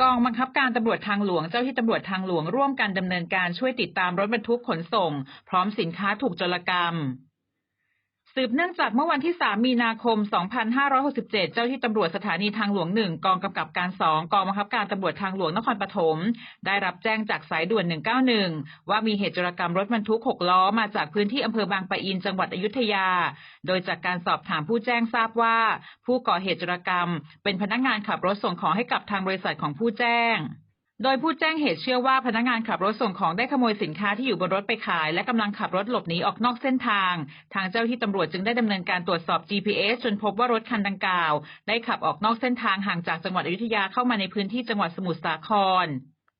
กองบังคับการตำรวจทางหลวงเจ้าที่ตำรวจทางหลวงร่วมกันดำเนินการช่วยติดตามรถบรรทุกขนส่ง พร้อมสินค้าถูกจรกรรม สืบเนื่องจากเมื่อวันที่ 3 มีนาคม 2567 เจ้าที่ตำรวจสถานีทางหลวง 1 กองกำกับการ 2 กองบังคับการตำรวจทางหลวงนครปฐม ได้รับแจ้งจากสายด่วน 191 ว่ามีเหตุจรกรรมรถบรรทุก 6 ล้อมาจากพื้นที่อำเภอบางปะอินจังหวัดอยุธยา โดยจากการสอบถามผู้แจ้งทราบว่า ผู้ก่อเหตุจรกรรม เป็นพนักงานขับรถส่งของให้กับทางบริษัทของผู้แจ้ง โดยผู้แจ้งเหตุเชื่อว่าพนักงานขับรถส่งของได้ขโมยสินค้าที่อยู่บนรถไปขาย และกำลังขับรถหลบหนีออกนอกเส้นทาง ทางเจ้าที่ตำรวจจึงได้ดำเนินการตรวจสอบ GPS จนพบว่ารถคันดังกล่าว ได้ขับออกนอกเส้นทางห่างจากจังหวัดอยุธยาเข้ามาในพื้นที่จังหวัดสมุทรสาคร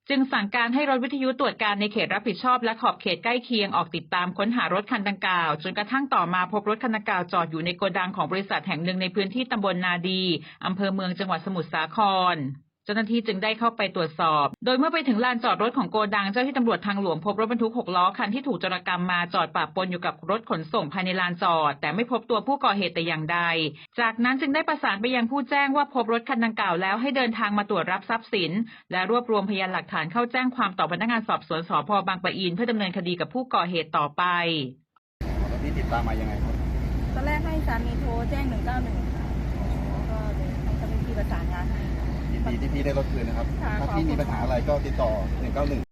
จึงสั่งการให้รถวิทยุตรวจการในเขตรับผิดชอบและขอบเขตใกล้เคียงออกติดตามค้นหารถคันดังกล่าว จนกระทั่งต่อมาพบรถคันดังกล่าวจอดอยู่ในโกดังของบริษัทแห่งหนึ่งในพื้นที่ตำบลนาดีอำเภอเมืองจังหวัดสมุทรสาคร จ้าหน้าที่จึงได้เข้าไปตรวจสอบ โดยเมื่อไปถึงลานจอดรถของโกดัง เจ้าที่ตำรวจทางหลวงพบรถบรรทุก 6 ล้อคันที่ถูกจรกรรมมาจอดปะปนอยู่กับรถขนส่งภายในลานจอด แต่ไม่พบตัวผู้ก่อเหตุแต่อย่างใด จากนั้นจึงได้ประสานไปยังผู้แจ้งว่าพบรถคันดังกล่าวแล้วให้เดินทางมาตรวจรับทรัพย์สิน และรวบรวมพยานหลักฐานเข้าแจ้งความต่อพนักงานสอบสวนสพบางปะอิน เพื่อดำเนินคดีกับผู้ก่อเหตุต่อไปแล้วพี่ติดตามมายังไงครับ ตอนแรกให้สามีโทรแจ้ง 191ค่ะแล้วก็เลยให้เจ้าหน้า ที่ประสานงานให้ยินดีที่พี่ได้รถคืนนะครับค่ะถ้าขอบพี่คุณมีปัญหาอะไรก็ติดต่อ 191